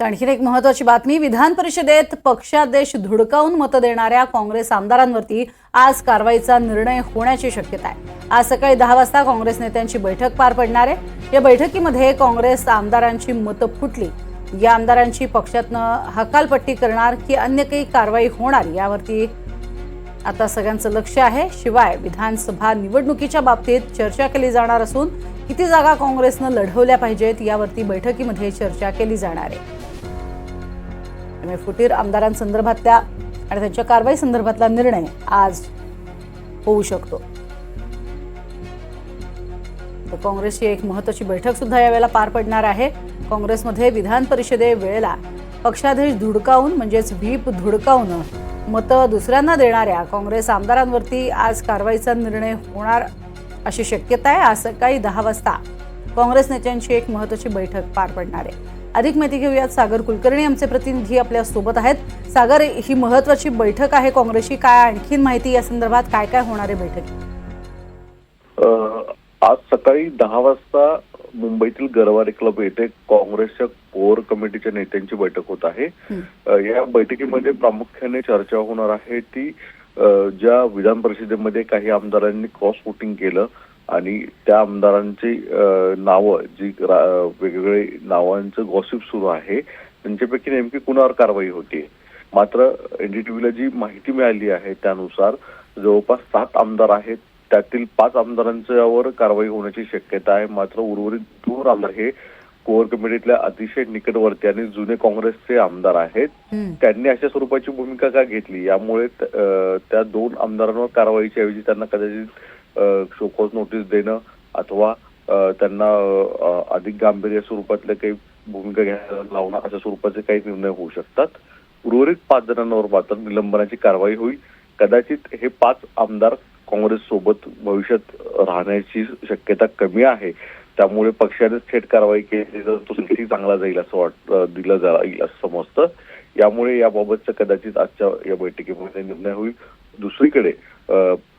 तर आणखीन एक महत्वाची बातमी विधान परिषदेत पक्षादेश धुडकावून मतं देणाऱ्या काँग्रेस आमदारांवरती आज कारवाईचा निर्णय होण्याची शक्यता आहे. आज सकाळी दहा वाजता काँग्रेस नेत्यांची बैठक पार पडणार आहे. या बैठकीमध्ये काँग्रेस आमदारांची मतं फुटली. या आमदारांची पक्षातनं हकालपट्टी करणार की अन्य काही कारवाई होणार यावरती आता सगळ्यांचं लक्ष आहे. शिवाय विधानसभा निवडणुकीच्या बाबतीत चर्चा केली जाणार असून किती जागा काँग्रेसनं लढवल्या पाहिजेत यावरती बैठकीमध्ये चर्चा केली जाणार आहे. त्यामुळे फुटीर आमदारांसंदर्भातल्या आणि त्यांच्या कारवाई संदर्भातला निर्णय आज होऊ शकतो. तर काँग्रेसची एक महत्वाची बैठक सुद्धा यावेळेला पार पडणार आहे. काँग्रेसमध्ये विधान परिषदे वेळेला पक्षाधीश धुडकावून म्हणजेच व्हीप धुडकावून मतं दुसऱ्यांना देणाऱ्या काँग्रेस आमदारांवरती आज कारवाईचा निर्णय होणार अशी शक्यता आहे. आज सकाळी दहा वाजता काँग्रेस नेत्यांची एक महत्वाची बैठक पार पडणार आहे. अधिक माहिती घेऊयात. सागर कुलकर्णी आमचे प्रतिनिधी आपल्यासोबत आहेत. सागर ही महत्वाची बैठक आहे काँग्रेसची. काय आणखीन माहिती या संदर्भात काय काय होणार आहे बैठकीत? अ, आज सकाळी दहा वाजता मुंबईतील गरवारे क्लब येथे काँग्रेसच्या कोर कमिटीच्या नेत्यांची बैठक होत आहे. या बैठकीमध्ये प्रामुख्याने चर्चा होणार आहे ती ज्या विधान परिषदेमध्ये काही आमदारांनी क्रॉस वोटिंग केलं आणि त्या आमदारांची नावं जी वेगवेगळे नावांचं गॉसिप सुरू आहे त्यांच्यापैकी नेमकी कुणावर कारवाई होती मात्र एनडीटीव्हीला जी माहिती मिळाली आहे त्यानुसार जवळपास सात आमदार आहेत. त्यातील पाच आमदारांच्यावर कारवाई होण्याची शक्यता आहे. मात्र उर्वरित दोन आमदार हे कोर कमिटीतल्या अतिशय निकटवर्ती आणि जुने काँग्रेसचे आमदार आहेत. त्यांनी अशा स्वरूपाची भूमिका का घेतली? यामुळे त्या दोन आमदारांवर कारवाईच्या ऐवजी त्यांना कदाचित शोकॉज नोटीस देणं अथवा त्यांना अधिक गांभीर्य स्वरूपातल्या काही भूमिका घ्यायला लावणं अशा स्वरूपाचे काही निर्णय होऊ शकतात. उर्वरित पाच जणांवर मात्र निलंबनाची कारवाई होईल. कदाचित हे पाच आमदार काँग्रेस सोबत भविष्यात राहण्याची शक्यता कमी आहे. त्यामुळे पक्षाने थेट कारवाई केली तर तो किती चांगला जाईल असं वाट दिलं जाईल असं समजतं. यामुळे याबाबतचा कदाचित आजच्या या बैठकीमध्ये निर्णय होईल. दुसरीकडे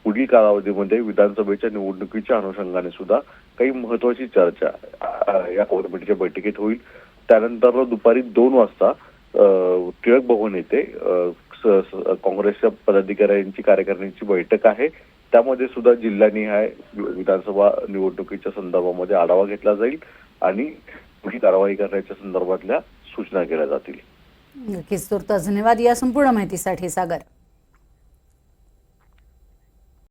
पुढील कालावधीमध्ये विधानसभेच्या निवडणुकीच्या अनुषंगाने सुद्धा काही महत्वाची चर्चा या कोरमिटीच्या बैठकीत होईल. त्यानंतर दुपारी दोन वाजता टिळक भवन येथे काँग्रेसच्या पदाधिकाऱ्यांची कार्यकारिणीची बैठक आहे. त्यामध्ये सुद्धा जिल्हानिहाय विधानसभा निवडणुकीच्या संदर्भामध्ये आढावा घेतला जाईल आणि पुढील कारवाई करण्याच्या संदर्भातल्या सूचना केल्या जातील. नक्कीच. धन्यवाद या संपूर्ण माहितीसाठी सागर.